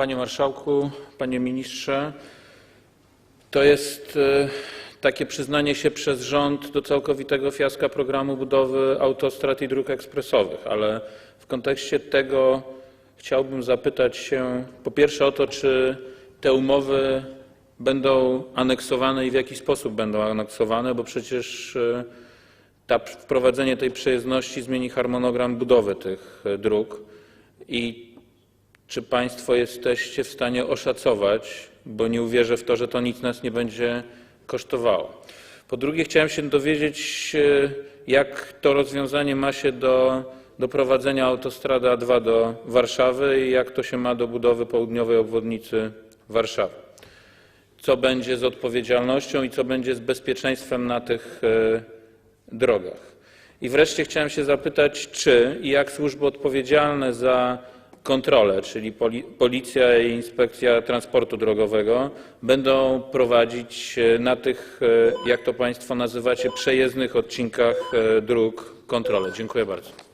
Panie Marszałku, Panie Ministrze, to jest e, takie przyznanie się przez rząd do całkowitego fiaska programu budowy autostrad i dróg ekspresowych, ale w kontekście tego chciałbym zapytać się po pierwsze o to, czy te umowy będą aneksowane i w jaki sposób będą aneksowane, bo przecież e, ta, wprowadzenie tej przejezdności zmieni harmonogram budowy tych e, dróg i czy Państwo jesteście w stanie oszacować, bo nie uwierzę w to, że to nic nas nie będzie kosztowało. Po drugie, chciałem się dowiedzieć, e, jak to rozwiązanie ma się do doprowadzenia autostrady A2 do Warszawy i jak to się ma do budowy południowej obwodnicy Warszawy. Co będzie z odpowiedzialnością i co będzie z bezpieczeństwem na tych e, drogach. I wreszcie chciałem się zapytać, czy i jak służby odpowiedzialne za kontrolę, czyli poli- Policja i Inspekcja Transportu Drogowego, będą prowadzić e, na tych, e, jak to Państwo nazywacie, przejezdnych odcinkach e, dróg kontrolę. Dziękuję bardzo.